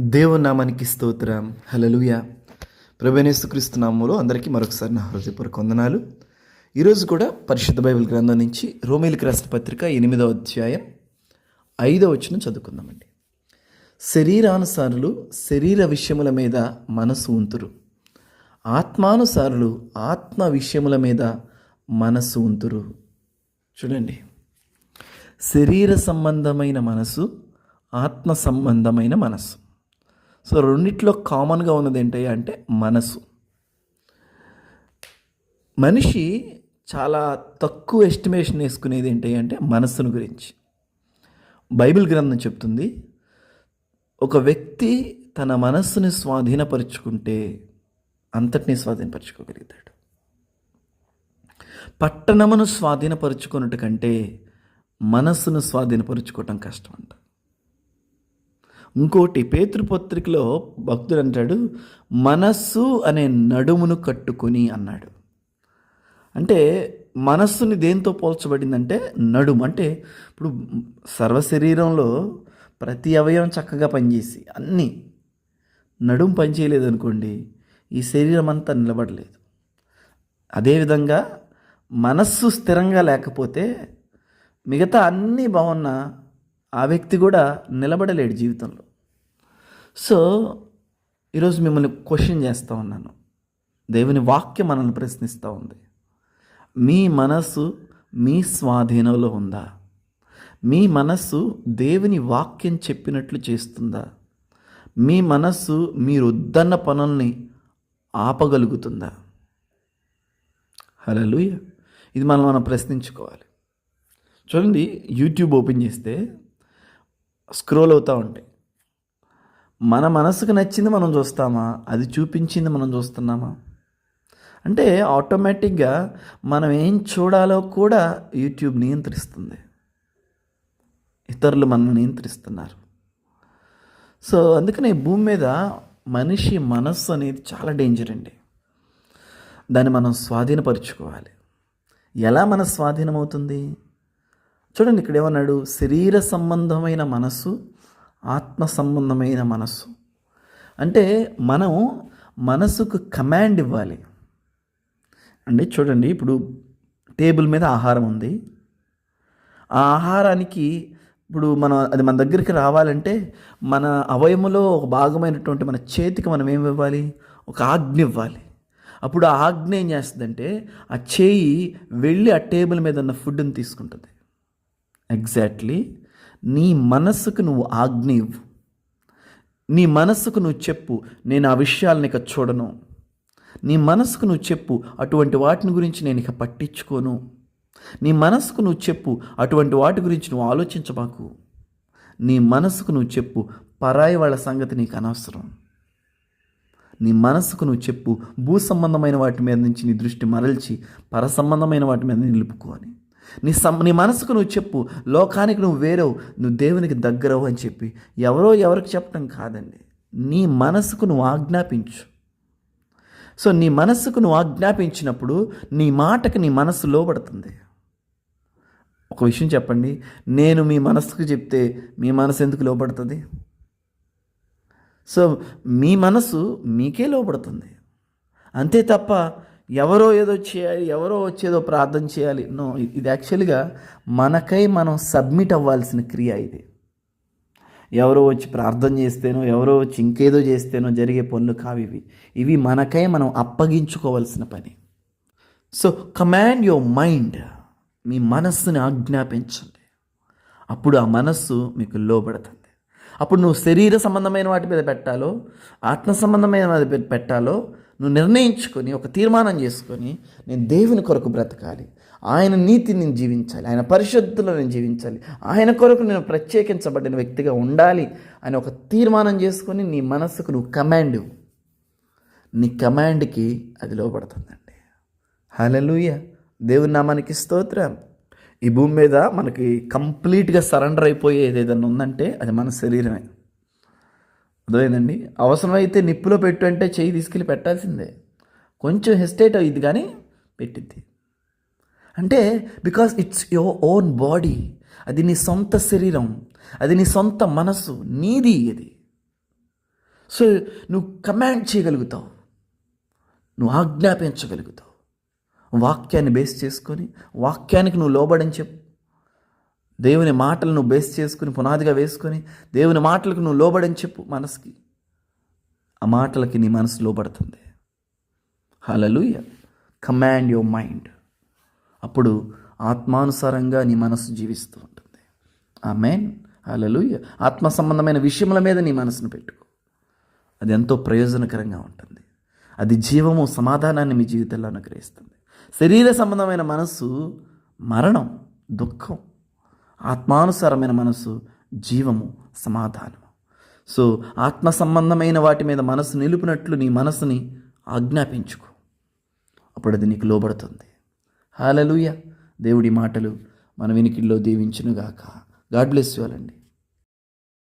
దేవునామానికి స్తోత్రం. హలలుయ ప్రభనేసుక్రీస్తు నామంలో అందరికీ మరొకసారి నా హృదయపూర్వక వందనాలు. ఈరోజు కూడా పరిశుద్ధ బైబిల్ గ్రంథం నుంచి రోమిలికి రాసిన పత్రిక ఎనిమిదవ అధ్యాయం ఐదవ వచ్చిన చదువుకుందామండి. శరీరానుసారులు శరీర విషయముల మీద మనసు ఉంతురు. ఆత్మానుసారులు ఆత్మ విషయముల మీద మనసు ఉంతురు. చూడండి. శరీర సంబంధమైన మనసు ఆత్మ సంబంధమైన మనసు. సో రెండిట్లో కామన్గా ఉన్నది ఏంటి అంటే మనసు మనిషి చాలా తక్కువ ఎస్టిమేషన్ వేసుకునేది ఏంటి అంటే మనస్సును గురించి. బైబిల్ గ్రంథం చెప్తుంది ఒక వ్యక్తి తన మనస్సుని స్వాధీనపరుచుకుంటే అంతటినీ స్వాధీనపరచుకోగలుగుతాడు. పట్టణమును స్వాధీనపరుచుకున్నట్టు కంటే మనస్సును స్వాధీనపరుచుకోవటం కష్టం అంట ఇంకోటి పేతృపత్రికలో భక్తుడు అంటాడు మనస్సు అనే నడుమును కట్టుకొని అన్నాడు. అంటే మనస్సుని దేంతో పోల్చబడిందంటే నడుము. అంటే ఇప్పుడు సర్వ శరీరంలో ప్రతి అవయవం చక్కగా పనిచేసి అన్నీ నడుము పనిచేయలేదు అనుకోండి ఈ శరీరం అంతా నిలబడలేదు. అదేవిధంగా మనస్సు స్థిరంగా లేకపోతే మిగతా అన్నీ బాగున్నా ఆ వ్యక్తి కూడా నిలబడలేడు జీవితంలో. సో ఈరోజు మిమ్మల్ని క్వశ్చన్ చేస్తూ ఉన్నాను. దేవుని వాక్యం మనల్ని ప్రశ్నిస్తూ ఉంది. మీ మనస్సు మీ స్వాధీనంలో ఉందా? మీ మనస్సు దేవుని వాక్యం చెప్పినట్లు చేస్తుందా? మీ మనస్సు మీరు వద్దన్న పనుల్ని ఆపగలుగుతుందా? హలో ఇది మనం మనం ప్రశ్నించుకోవాలి. చూడండి యూట్యూబ్ ఓపెన్ చేస్తే స్క్రోల్ అవుతూ ఉంటాయి. మన మనసుకు నచ్చింది మనం చూస్తామా? అది చూపించింది మనం చూస్తున్నామా? అంటే ఆటోమేటిక్గా మనం ఏం చూడాలో కూడా యూట్యూబ్ నియంత్రిస్తుంది. ఇతరులు మనల్ని నియంత్రిస్తున్నారు. సో అందుకనే భూమి మీద మనిషి మనస్సు అనేది చాలా డేంజర్ అండి. దాన్ని మనం స్వాధీనపరుచుకోవాలి. ఎలా మన స్వాధీనమవుతుంది? చూడండి ఇక్కడ ఏమన్నాడు శరీర సంబంధమైన మనస్సు ఆత్మ సంబంధమైన మనస్సు. అంటే మనం మనసుకు కమాండ్ ఇవ్వాలి. అంటే చూడండి ఇప్పుడు టేబుల్ మీద ఆహారం ఉంది. ఆ ఆహారానికి ఇప్పుడు మనం అది మన దగ్గరికి రావాలంటే మన అవయములో ఒక భాగమైనటువంటి మన చేతికి మనం ఏమి ఇవ్వాలి? ఒక ఆజ్ఞ ఇవ్వాలి. అప్పుడు ఆ ఆజ్ఞ ఏం చేస్తుందంటే ఆ చేయి వెళ్ళి ఆ టేబుల్ మీద ఉన్న ఫుడ్ని తీసుకుంటుంది. ఎగ్జాక్ట్లీ నీ మనస్సుకు నువ్వు ఆజ్ఞ ఇవ్వు. నీ మనస్సుకు నువ్వు చెప్పు నేను ఆ విషయాలను ఇక చూడను. నీ మనస్సుకు నువ్వు చెప్పు అటువంటి వాటిని గురించి నేను ఇక పట్టించుకోను. నీ మనస్సుకు నువ్వు చెప్పు అటువంటి వాటి గురించి నువ్వు ఆలోచించబాకు. నీ మనస్సుకు నువ్వు చెప్పు పరాయి వాళ్ళ సంగతి నీకు అనవసరం. నీ మనస్సుకు నువ్వు చెప్పు భూ సంబంధమైన వాటి మీద నుంచి నీ దృష్టి మరల్చి పర సంబంధమైన వాటి మీద నిలుపుకోని నీ సం నీ మనసుకు నువ్వు చెప్పు లోకానికి నువ్వు వేరవు నువ్వు దేవునికి దగ్గరవు అని చెప్పి ఎవరో ఎవరికి చెప్పడం కాదండి. నీ మనసుకు నువ్వు ఆజ్ఞాపించు. సో నీ మనస్సుకు నువ్వు ఆజ్ఞాపించినప్పుడు నీ మాటకు నీ మనస్సు లోబడుతుంది. ఒక విషయం చెప్పండి నేను మీ మనస్సుకు చెప్తే మీ మనసు ఎందుకు లోబడుతుంది? సో మీ మనసు మీకే లోబడుతుంది. అంతే తప్ప ఎవరో ఏదో చేయాలి ఎవరో వచ్చేదో ప్రార్థన చేయాలి. నో ఇది యాక్చువల్గా మనకై మనం సబ్మిట్ అవ్వాల్సిన క్రియ ఇది. ఎవరో వచ్చి ప్రార్థన చేస్తేనో ఎవరో వచ్చి ఇంకేదో చేస్తేనో జరిగే పనులు కావు ఇవి. ఇవి మనకై మనం అప్పగించుకోవాల్సిన పని. సో కమాండ్ యువర్ మైండ్ మీ మనస్సుని ఆజ్ఞాపించండి. అప్పుడు ఆ మనస్సు మీకు లోబడుతుంది. అప్పుడు నువ్వు శరీర సంబంధమైన వాటి మీద పెట్టాలో ఆత్మ సంబంధమైన వాటి మీద పెట్టాలో నువ్వు నిర్ణయించుకొని ఒక తీర్మానం చేసుకొని నేను దేవుని కొరకు బ్రతకాలి. ఆయన నీతిని నేను జీవించాలి. ఆయన పరిశుద్ధులో నేను జీవించాలి. ఆయన కొరకు నేను ప్రత్యేకించబడిన వ్యక్తిగా ఉండాలి అని ఒక తీర్మానం చేసుకొని నీ మనస్సుకు నువ్వు కమాండ్ నీ కమాండ్కి అది లోపడుతుందండి హలలుయ దేవుని నామానికి స్తోత్రం. ఈ భూమి మీద మనకి కంప్లీట్గా సరెండర్ అయిపోయేది ఏదైనా ఉందంటే అది మన శరీరమే. అర్థమైందండి? అవసరమైతే నిప్పులో పెట్టు అంటే చెయ్యి తీసుకెళ్ళి పెట్టాల్సిందే. కొంచెం హెస్టేట్ అయ్యింది కానీ పెట్టిద్ది. అంటే because it's your own body అది నీ సొంత శరీరం అది నీ సొంత మనస్సు నీది ఇది. సో నువ్వు కమాండ్ చేయగలుగుతావు. నువ్వు ఆజ్ఞాపించగలుగుతావు. వాక్యాన్ని బేస్ చేసుకొని వాక్యానికి నువ్వు లోబడని చెప్పు. దేవుని మాటలను బేస్ చేసుకుని పునాదిగా వేసుకొని దేవుని మాటలకు నువ్వు లోబడని చెప్పు మనసుకి. ఆ మాటలకి నీ మనసు లోబడుతుంది. Hallelujah command your mind. అప్పుడు ఆత్మానుసారంగా నీ మనసు జీవిస్తూ ఉంటుంది. ఆ మెయిన్ హలలుయ ఆత్మ సంబంధమైన విషయముల మీద నీ మనసును పెట్టుకో. అది ఎంతో ప్రయోజనకరంగా ఉంటుంది. అది జీవము సమాధానాన్ని మీ జీవితంలో అనుగ్రహిస్తుంది. శరీర సంబంధమైన మనస్సు మరణం దుఃఖం ఆత్మానుసారమైన మనసు జీవము సమాధానము. సో ఆత్మ సంబంధమైన వాటి మీద మనసు నిలుపునట్లు నీ మనసుని ఆజ్ఞాపించుకో. అప్పుడు అది నీకు లోబడుతుంది. హాలలుయ దేవుడి మాటలు మన వినికిల్లో దీవించునుగాక. గాడ్ బ్లెస్ యూ అండి.